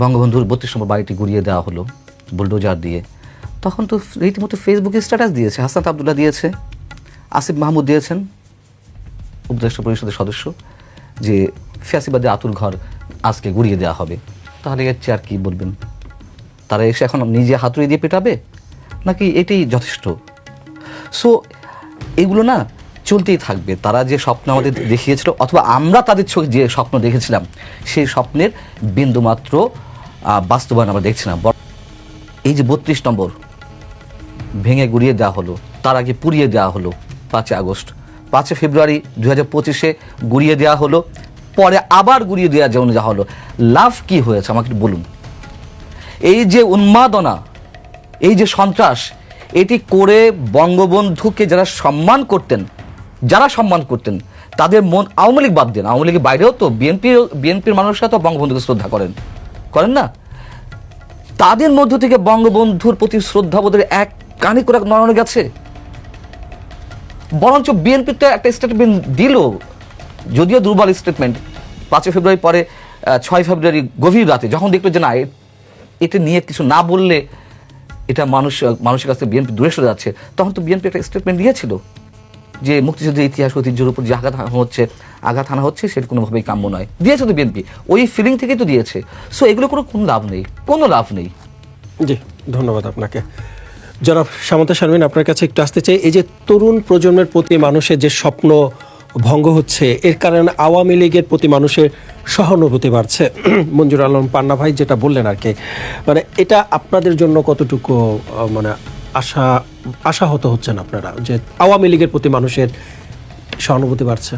বঙ্গবন্ধুর বত্রিশ নম্বর বাড়িটি গুড়িয়ে দেওয়া হলো বুলডোজার দিয়ে। তখন তো রীতিমতো ফেসবুকে স্ট্যাটাস দিয়েছে। হাসান আবদুল্লাহ দিয়েছে, আসিফ মাহমুদ দিয়েছেন, উপদেষ্টা পরিষদের সদস্য, যে ফ্যাসিবাদের আতুর ঘর আজকে গুড়িয়ে দেওয়া হবে। তাহলে এর চেয়ে আর কী বলবেন? তারা এসে এখন নিজে হাতুড়ি দিয়ে পেটাবে? নাকি এটাই যথেষ্ট? সো এগুলো না চলতেই থাকবে। তারা যে স্বপ্ন আমাদের দেখিয়েছিল, অথবা আমরা তাদের যে স্বপ্ন দেখেছিলাম, সেই স্বপ্নের বিন্দুমাত্র বাস্তবায়ন আমরা দেখছি না এই যে বত্রিশ নম্বর, ভেঙে গুড়িয়ে দেওয়া হলো, তার আগে পুড়িয়ে দেওয়া হলো পাঁচই আগস্ট। পাঁচই ফেব্রুয়ারি দু হাজার পঁচিশে গুড়িয়ে দেওয়া হলো, পরে আবার গুড়িয়ে দেওয়া যেমন যা হলো। লাভ কি হয়েছে? আমাকে একটু বলুন। এই যে উন্মাদনা, এই যে সন্ত্রাস, এটি করে বঙ্গবন্ধুকে যারা সম্মান করতেন, যারা সম্মান করতেন, তাদের মন আওয়ামী লীগ বাদ দেন। আওয়ামী লীগের বাইরেও তো বিএনপি, বিএনপির মানুষরা তো বঙ্গবন্ধুকে শ্রদ্ধা করেন। করেন না? তাদের মধ্য থেকে বঙ্গবন্ধুর প্রতি শ্রদ্ধাবোধের এক কানি করে নড়ানো গেছে। বরঞ্চ বিএনপি তো একটা স্টেটমেন্ট দিল, যদিও দুর্বল স্টেটমেন্ট পাঁচই ফেব্রুয়ারি পরে ছয় ফেব্রুয়ারি গভীর রাতে যখন দেখল যে না এটা নিয়ে কিছু না বললে এটা মানুষ, মানুষের কাছে বিএনপি দূরে সরে যাচ্ছে, তখন তো বিএনপি একটা স্টেটমেন্ট দিয়েছিল। যে মুক্তিযুদ্ধের ইতিহাস ঐতিহ্যের উপর যে আঘাত হচ্ছে, আঘাত হানা হচ্ছে, সেটা কোনোভাবেই কাম্য নয়। দিয়েছে তো বিএনপি। ওই ফিলিং থেকেই তো দিয়েছে। সো এগুলো কোনো কোনো লাভ নেই। কোনো লাভ নেই। জি, ধন্যবাদ আপনাকে। জনাব সামন্তা শারমিন, আপনার কাছে একটু আসতে চাই। এই যে তরুণ প্রজন্মের প্রতি মানুষের যে স্বপ্ন ভঙ্গ হচ্ছে, এর কারণে আওয়ামী লীগের প্রতি মানুষের সহানুভূতি বাড়ছে। মঞ্জুর আলম পান্না ভাই যেটা বললেন আর কি। মানে এটা আপনাদের জন্য কতটুকু মানে আশা আশাহত হচ্ছেন আপনারা যে আওয়ামী লীগের প্রতি মানুষের সহানুভূতি বাড়ছে।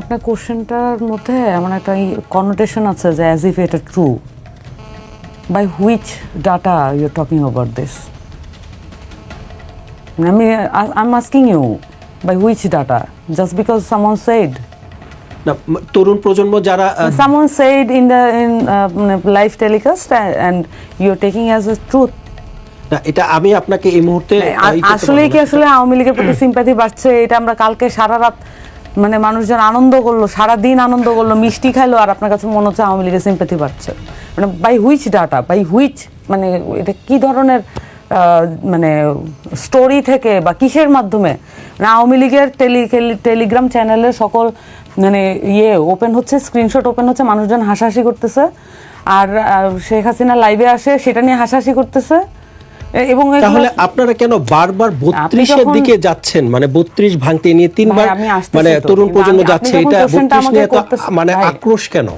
আপনার কোশ্চেনটার মধ্যে এমন একটা কনোটেশন আছে যে অ্যাজ ইফ এটা true by which data you talking about this আমি I am asking you by which data just because someone said না তরুণ প্রজন্ম যারা ah, someone said in the in telecast uh, and you're taking as a truth. না, এটা আমি আপনাকে এই মুহূর্তে আহ, আসলে কি আসলে আওয়ামী লীগের প্রতি সিম্প্যাথি বাড়ছে এটা আমরা কালকে সারা রাত মানে মানুষজন আনন্দ করল সারা দিন আনন্দ করল মিষ্টি খাইলো আর আপনার কাছে মনে হচ্ছে আওয়ামী লীগের সিম্প্যাথি বাড়ছে। মানে by which data by which মানে এটা কি ধরনের মানে স্টোরি থেকে বা কিসের মাধ্যমে? মানে আওয়ামী লীগের টেলি টেলিগ্রাম চ্যানেলের সকল মানে ইয়ে ওপেন হচ্ছে স্ক্রিনশট ওপেন হচ্ছে মানুষজন হাসাহাসি করতেছে। আর শেখ হাসিনা লাইভে আসে সেটা নিয়ে হাসাহাসি করতেছে। এবং তাহলে আপনারা কেন বারবার বত্রিশের দিকে যাচ্ছেন? মানে বত্রিশ ভাঙতে নিয়ে তিনবার মানে তরুণ প্রজন্ম যাচ্ছে এটা বত্রিশ নিয়ে মানে আক্রোশ কেন?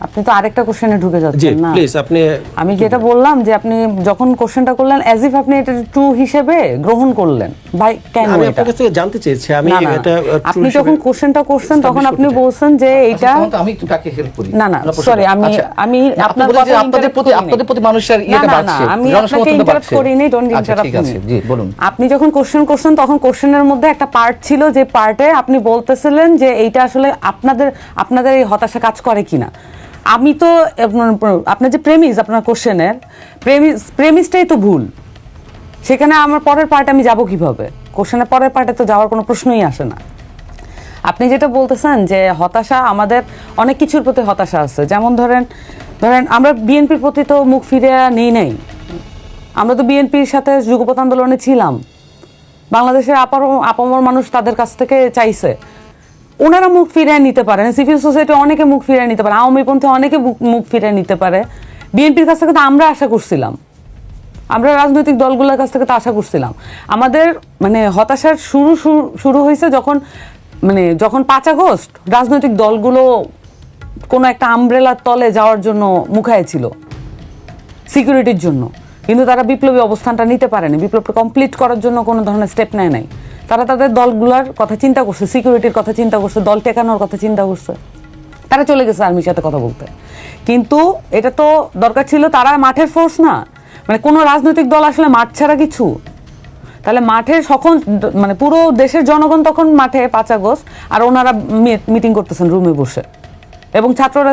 আপনি তো আরেকটা কোশ্চেনে ঢুকে যাচ্ছেন না? প্লিজ আপনি আমি যেটা বললাম যে আপনি যখন কোশ্চেনটা করলেন অ্যাজ ইফ আপনি এটা ট্রু হিসেবে গ্রহণ করলেন। ভাই কেন আমি এটা? আপনার কাছে জানতে চেয়েছি আমি এটা আপনি যখন কোশ্চেনটা করছেন তখন আপনি বলছেন যে এইটা আচ্ছা, আমি একটু তাকে হেল্প করি। না, না, sorry, আমি- আচ্ছা, আমি আপনি আপনার কথা আপনাদের প্রতি আপনাদের প্রতি মানুষের ইয়েটা না, না, বাড়ছে। আমি আপনাকে বাড়ছে। করিনি, don't আচ্ছা interrupt ঠিক আছে জি বলুন। আপনি যখন কোশ্চেন করছেন তখন কোশ্চেনের মধ্যে একটা পার্ট ছিল যে পার্টে আপনি বলতেছিলেন যে এইটা আসলে আপনাদের আপনাদের এই হতাশা কাজ করে কিনা। আমি তো, আপনার- যে প্রেমিস আপনার কোশ্চেনের প্রেমিস প্রেমিসটাই তো ভুল। সেখানে আমার পরের পার্ট আমি যাব কীভাবে? কোশ্চেনের পরের পার্টে তো যাওয়ার কোনো প্রশ্নই আসে না। আপনি যেটা বলতেছেন যে হতাশা, আমাদের অনেক কিছুর প্রতি হতাশা আছে। যেমন ধরেন ধরেন আমরা বিএনপির প্রতি তো মুখ ফিরে নেই নাই। আমরা তো বিএনপির সাথে যুগপথ আন্দোলনে ছিলাম। বাংলাদেশের আপার, আপামর মানুষ তাদের কাছ থেকে চাইছে। ওনারা মুখ ফিরিয়ে নিতে পারেন সিভিল সোসাইটি অনেকে মুখ ফিরিয়ে নিতে পারে। আওয়ামীপন্থী অনেকে মুখ- ফিরিয়ে নিতে পারে। বিএনপির কাছ থেকে তো আমরা আশা করছিলাম। আমরা রাজনৈতিক দলগুলোর কাছ থেকে তো আশা করছিলাম। আমাদের মানে হতাশার শুরু শুরু- শুরু হয়েছে যখন মানে যখন পাঁচ আগস্ট রাজনৈতিক দলগুলো কোনো একটা আমব্রেলার তলে যাওয়ার জন্য মুখায় ছিল। সিকিউরিটির জন্য। কিন্তু তারা বিপ্লবী অবস্থানটা নিতে পারেনি। বিপ্লবটা কমপ্লিট করার জন্য কোনো ধরনের স্টেপ নেয় নাই। তারা তাদের দলগুলোর কথা চিন্তা করছে সিকিউরিটির কথা চিন্তা করছে, দল টেকানোর কথা চিন্তা করছে। তারা চলে গেছে আর্মির সাথে কথা বলতে। কিন্তু এটা তো দরকার ছিল তারা মাঠের ফোর্স না। মানে কোনো রাজনৈতিক দল আসলে মাঠ ছাড়া কিছু। তাহলে মাঠে সকল মানে পুরো দেশের জনগণ তখন মাঠে পাঁচ আগস্ট, আর ওনারা মিটিং করতেছেন রুমে বসে। এবং ছাত্ররা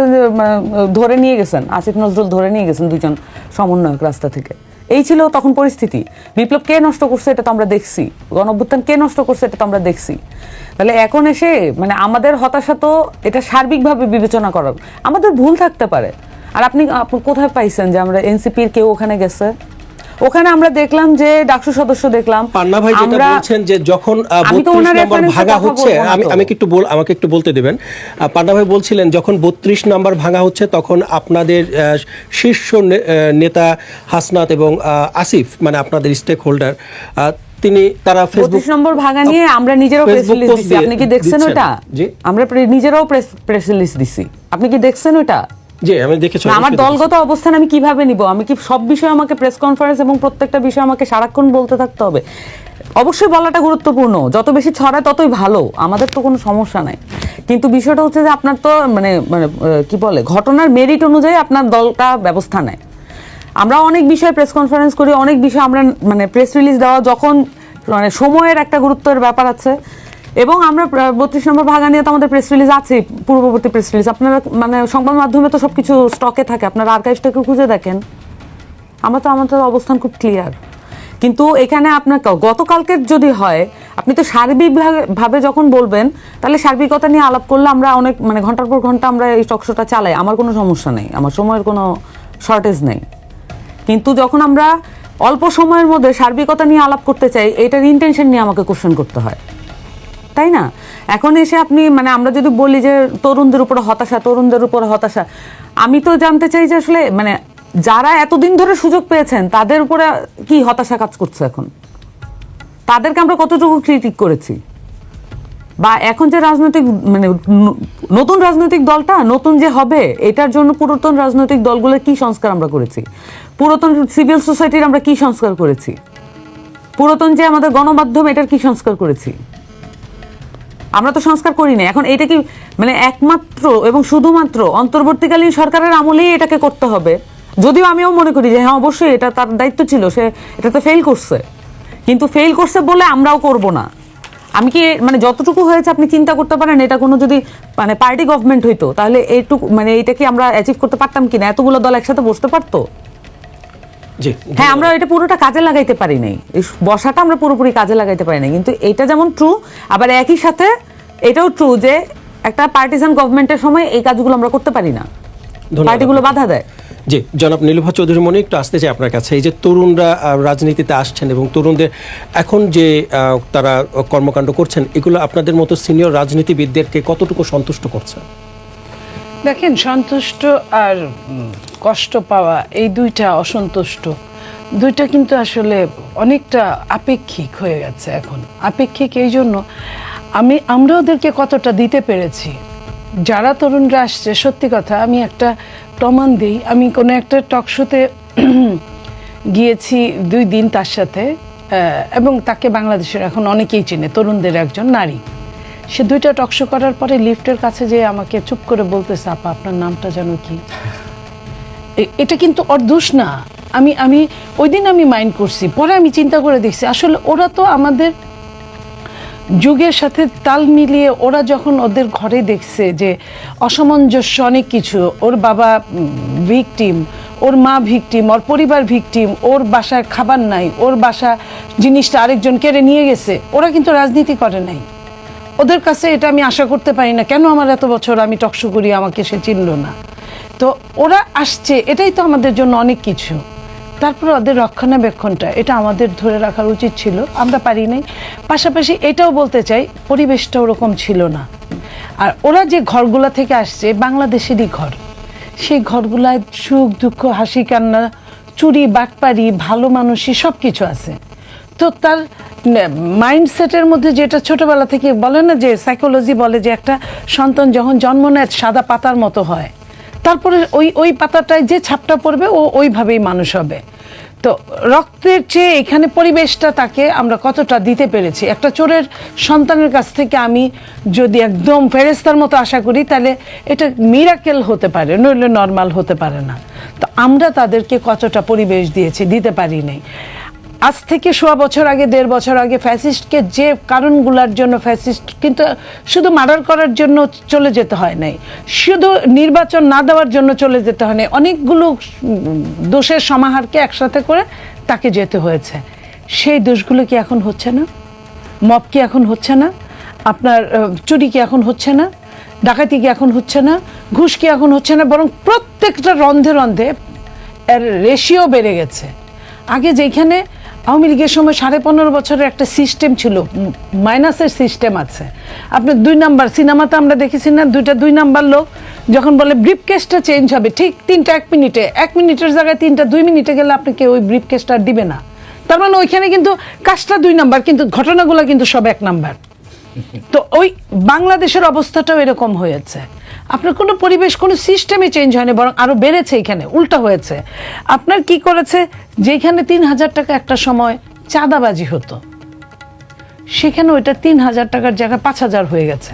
ধরে নিয়ে গেছেন, আসিফ নজরুল ধরে নিয়ে গেছেন দুজন সমন্বয়ক রাস্তা থেকে। এই ছিল তখন পরিস্থিতি। বিপ্লব কে নষ্ট করছে এটা তো আমরা দেখছি। গণঅভ্যুত্থান কে নষ্ট করছে এটা তো আমরা দেখছি। তাহলে এখন এসে মানে আমাদের হতাশা তো এটা সার্বিকভাবে বিবেচনা করা আমাদের ভুল থাকতে পারে। আর আপনি আপনি কোথায় পাইছেন যে আমরা এনসিপির কেউ ওখানে গেছে? ওখানে আমরা দেখলাম যে ডাকসু সদস্য দেখলাম। পান্না ভাই যেটা বলছেন যে যখন বত্রিশ নম্বর ভাঙা হচ্ছে আমি আমি একটু বল আমাকে একটু বলতে দেবেন? পান্না ভাই বলছিলেন যখন বত্রিশ নম্বর ভাঙা হচ্ছে তখন আপনাদের শীর্ষ নেতা হাসনাত এবং আসিফ মানে আপনাদের স্টেক হোল্ডার তিনি তারা ফেসবুক নম্বর ভাগা নিয়ে আমরা নিজেরাও প্রেস রিলিজ দিছি আপনি কি দেখছেন ওটা। আমরা নিজেরাও প্রেস প্রেস রিলিজ দিছি আপনি কি দেখছেন ওটা? জি আমি দেখেছি আমার দলগত অবস্থান আমি কীভাবে নিব? আমি কি সব বিষয়ে আমাকে প্রেস কনফারেন্স এবং প্রত্যেকটা বিষয়ে আমাকে সারাক্ষণ বলতে থাকতে হবে? অবশ্যই বলাটা গুরুত্বপূর্ণ। যত বেশি ছড়ায় ততই ভালো। আমাদের তো কোনো সমস্যা নাই। কিন্তু বিষয়টা হচ্ছে যে আপনার তো মানে মানে কি বলে ঘটনার মেরিট অনুযায়ী আপনার দলটা ব্যবস্থা নেয়। আমরা অনেক বিষয়ে প্রেস কনফারেন্স করি অনেক বিষয়ে আমরা মানে প্রেস রিলিজ দেওয়া যখন মানে সময়ের একটা গুরুত্বের ব্যাপার আছে। এবং আমরা বত্রিশ নম্বর ভাগা নিয়ে তো আমাদের প্রেস রিলিজ আছে পূর্ববর্তী প্রেস রিলিজ আপনারা মানে সংবাদ মাধ্যমে তো সবকিছু স্টকে থাকে, আপনারা আর্কাইভসটাকে খুঁজে দেখেন। আমরা তো আমাদের অবস্থান খুব ক্লিয়ার কিন্তু এখানে আপনার গতকালকের যদি হয়, আপনি তো সার্বিক ভাবে- ভাবে যখন বলবেন, তাহলে সার্বিকতা নিয়ে আলাপ করলে আমরা অনেক মানে ঘণ্টার পর ঘণ্টা আমরা এই টকশোটা চালাই। আমার কোনো সমস্যা নেই, আমার সময়ের কোনো শর্টেজ নেই। কিন্তু যখন আমরা অল্প সময়ের মধ্যে সার্বিকতা নিয়ে আলাপ করতে চাই, এটার ইন্টেনশন নিয়ে আমাকে কোশ্চেন করতে হয়। তাই না? এখন এসে আপনি মানে আমরা যদি বলি যে তরুণদের উপর হতাশা, তরুণদের উপর হতাশা, আমি তো জানতে চাই যে আসলে মানে যারা এতদিন ধরে সুযোগ পেয়েছেন, তাদের উপরে কি হতাশা কাজ করছে এখন? তাদেরকে আমরা কতটুকু ক্রিটিক করেছি? বা এখন যে রাজনৈতিক মানে নতুন রাজনৈতিক দলটা, নতুন যে হবে, এটার জন্য পুরাতন রাজনৈতিক দলগুলোর কি সংস্কার আমরা করেছি? পুরাতন সিভিল সোসাইটির আমরা কি সংস্কার করেছি? পুরাতন যে আমাদের গণমাধ্যম, এটার কি সংস্কার করেছি? আমরা তো সংস্কার করি না এখন এটা কি মানে একমাত্র এবং শুধুমাত্র অন্তর্বর্তীকালীন সরকারের আমলেই এটাকে করতে হবে? যদিও আমিও মনে করি যে হ্যাঁ অবশ্যই এটা তার দায়িত্ব ছিল, সে এটা তো ফেল করছে। কিন্তু ফেল করছে বলে আমরাও করব না। আমি কি মানে যতটুকু হয়েছে আপনি চিন্তা করতে পারেন, এটা কোনো যদি মানে পার্টি গভর্নমেন্ট হইতো, তাহলে এইটুকু মানে এটা কি আমরা অ্যাচিভ করতে পারতাম কিনা? এতগুলো দল একসাথে বসতে পারতো? হ্যাঁ আমরা এটা পুরোটা কাজে লাগাইতে পারি নাই। এই বসাটা আমরা পুরোপুরি কাজে লাগাইতে পারি নাই। কিন্তু এটা যেমন ট্রু আবার একই সাথে এটাও ট্রু যে একটা পার্টিসান গভর্নমেন্টের সময় এই কাজগুলো আমরা করতে পারি না। পার্টিগুলো বাধা দেয়। জি জনাব নীলুফা চৌধুরী মনে একটু আসতে চাই আপনার কাছে। এই যে তরুণরা রাজনীতিতে আসছেন এবং তরুণদের এখন যে তারা কর্মকাণ্ড করছেন এগুলো আপনাদের মতো সিনিয়র রাজনীতিবিদদেরকে কতটুকু সন্তুষ্ট করছে? দেখেন, সন্তুষ্ট আর কষ্ট পাওয়া, এই দুইটা অসন্তুষ্ট। দুইটা কিন্তু আসলে অনেকটা আপেক্ষিক হয়ে গেছে এখন। আপেক্ষিক এই জন্য আমি, আমরা ওদেরকে কতটা দিতে পেরেছি? যারা তরুণরা আসছে, সত্যি কথা, আমি একটা প্রমাণ দিই। আমি কোনো একটা টকশোতে গিয়েছি দুই দিন তার সাথে এবং তাকে বাংলাদেশের এখন অনেকেই চেনে, তরুণদের একজন নারী। সে দুইটা টকশো করার পরে লিফটের কাছে যে আমাকে চুপ করে বলতেছে, আপা, আপনার নামটা যেন কি? এটা কিন্তু ওর দোষ না। আমি আমি ওই দিন আমি মাইন্ড করছি, পরে আমি চিন্তা করে দেখছি, আসলে ওরা তো আমাদের যুগের সাথে তাল মিলিয়ে ওরা যখন ওদের ঘরে দেখছে যে অসামঞ্জস্য অনেক কিছু, ওর বাবা ভিকটিম, ওর মা ভিকটিম, ওর পরিবার ভিকটিম, ওর বাসায় খাবার নাই, ওর বাসা জিনিসটা আরেকজন কেড়ে নিয়ে গেছে, ওরা কিন্তু রাজনীতি করে নাই। ওদের কাছে এটা আমি আশা করতে পারি না। কেন আমার এত বছর আমি টকশো করি, আমাকে সে চিনল না। তো ওরা আসছে, এটাই তো আমাদের জন্য অনেক কিছু। তারপর ওদের রক্ষণাবেক্ষণটা, এটা আমাদের ধরে রাখার উচিত ছিল, আমরা পারি নাই। পাশাপাশি এটাও বলতে চাই, পরিবেশটা ওরকম ছিল না। আর ওরা যে ঘরগুলা থেকে আসছে, বাংলাদেশেরই ঘর। সেই ঘরগুলায় সুখ, দুঃখ, হাসি, কান্না, চুরি, বাটপারি, ভালো মানুষই সব কিছু আছে। তো তার মাইন্ডসেটের মধ্যে যেটা ছোটবেলা থেকে বলে না যে সাইকোলজি বলে যে একটা সন্তান যখন জন্ম নেয় সাদা পাতার মতো হয়। তারপরে ওই ওই পাতাটায় যে ছাপটা পড়বে ও ওইভাবেই মানুষ হবে। তো রক্তের চেয়ে এখানে পরিবেশটা তাকে আমরা কতটা দিতে পেরেছি? একটা চোরের সন্তানের কাছ থেকে আমি যদি একদম ফেরেস্তার মতো আশা করি, তাহলে এটা মিরাকেল হতে পারে, নইলে নর্মাল হতে পারে না। তো আমরা তাদেরকে কতটা পরিবেশ দিয়েছি, দিতে পারি নাই। আজ থেকে সোয়া বছর আগে, দেড় বছর আগে ফ্যাসিস্টকে যে কারণগুলোর জন্য ফ্যাসিস্ট, কিন্তু শুধু মার্ডার করার জন্য চলে যেতে হয় নাই, শুধু নির্বাচন না দেওয়ার জন্য চলে যেতে হয় নাই, অনেকগুলো দোষের সমাহারকে একসাথে করে তাকে যেতে হয়েছে। সেই দোষগুলো কি এখন হচ্ছে না? মব কি এখন হচ্ছে না? আপনার চুরি কি এখন হচ্ছে না? ডাকাতি কি এখন হচ্ছে না? ঘুষ কি এখন হচ্ছে না? বরং প্রত্যেকটা রন্ধে রন্ধে এর রেশিও বেড়ে গেছে। আগে যেখানে আওয়ামী লীগের সময় সাড়ে পনেরো বছরের একটা সিস্টেম ছিল মাইনাসের সিস্টেম আছে। আপনার দুই নাম্বার সিনেমাতে আমরা দেখেছি না, দুইটা দুই নাম্বার লোক যখন বলে ব্রিফ কেসটা চেঞ্জ হবে, ঠিক তিনটা এক মিনিটে এক মিনিটের জায়গায় তিনটা দুই মিনিটে গেলে আপনাকে ওই ব্রিফ কেসটা দিবে না। তার মানে ওইখানে কিন্তু কাজটা দুই নাম্বার, কিন্তু ঘটনাগুলো কিন্তু সব এক নাম্বার। তো ওই বাংলাদেশের অবস্থাটাও এরকম হয়েছে। আপনার কোনো পরিবেশ, কোনো সিস্টেমে চেঞ্জ হয়নি, বরং আরও বেড়েছে এখানে, উল্টা হয়েছে। আপনার কি করেছে? যেখানে তিন হাজার টাকা একটা সময় চাঁদাবাজি হতো সেখানে ওইটা তিন হাজার টাকার জায়গায় পাঁচ হাজার হয়ে গেছে।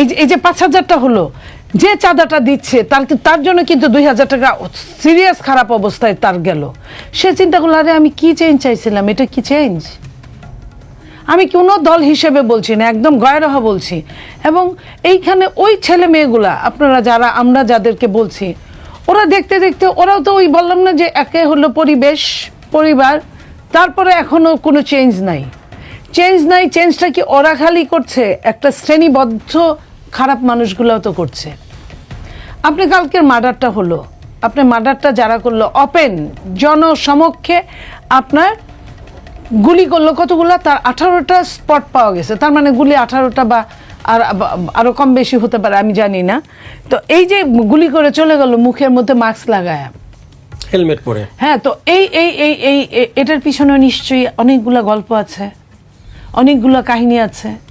এই এই যে পাঁচ হাজারটা হলো, যে চাঁদাটা দিচ্ছে, তার তার জন্য কিন্তু দুই হাজার টাকা সিরিয়াস খারাপ অবস্থায় তার গেল। সে চিন্তা করল, আরে, আমি কি চেঞ্জ চাইছিলাম? এটা কি চেঞ্জ আমি কোনো দল হিসেবে বলছি না, একদম গয়রহ বলছি। এবং এইখানে ওই ছেলে মেয়েগুলা, আপনারা যারা, আমরা যাদেরকে বলছি ওরা দেখতে দেখতে, ওরাও তো ওই বললাম না যে একে হলো পরিবেশ, পরিবার, তারপরে এখনও কোনো চেঞ্জ নাই। চেঞ্জ নাই চেঞ্জটা কি ওরা খালি করছে? একটা শ্রেণীবদ্ধ খারাপ মানুষগুলোও তো করছে। আপনি কালকের মার্ডারটা হলো, আপনি মার্ডারটা যারা করল ওপেন জনসমক্ষে আপনার গুলি করল কতগুলো? তার আঠারোটা স্পট পাওয়া গেছে। তার মানে গুলি আঠারোটা বা আর বা- আরও কম বেশি হতে পারে আমি জানি না। তো এই যে গুলি করে চলে গেল মুখের মধ্যে মাস্ক লাগায়। হেলমেট পরে। হ্যাঁ তো এই এই এই এই এটার পিছনে নিশ্চয়ই অনেকগুলা গল্প আছে অনেকগুলো কাহিনী আছে।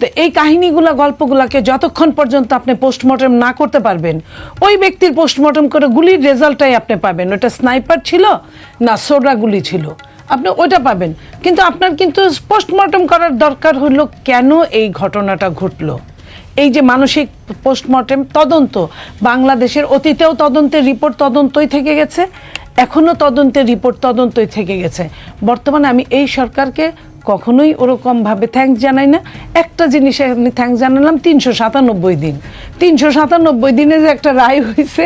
তো এই কাহিনীগুলো গল্পগুলোকে যতক্ষণ পর্যন্ত আপনি পোস্টমর্টম না করতে পারবেন ওই ব্যক্তির পোস্টমর্টম করে গুলির রেজাল্টটাই আপনি পাবেন। ওটা স্নাইপার ছিল না সোডা গুলি ছিল। আপনি ওইটা পাবেন। কিন্তু আপনার কিন্তু পোস্টমর্টম করার দরকার হলো কেন এই ঘটনাটা ঘটলো? এই যে মানসিক পোস্টমর্টেম তদন্ত, বাংলাদেশের অতীতেও তদন্তের রিপোর্ট তদন্তই থেকে গেছে, এখনও তদন্তের রিপোর্ট তদন্তই থেকে গেছে। বর্তমানে আমি এই সরকারকে কখনোই ওরকম ভাবে থ্যাঙ্কস জানাই না। একটা জিনিসে আমি থ্যাঙ্কস জানালাম, তিনশো সাতানব্বই দিন। তিনশো সাতানব্বই দিনে যে একটা রায় হয়েছে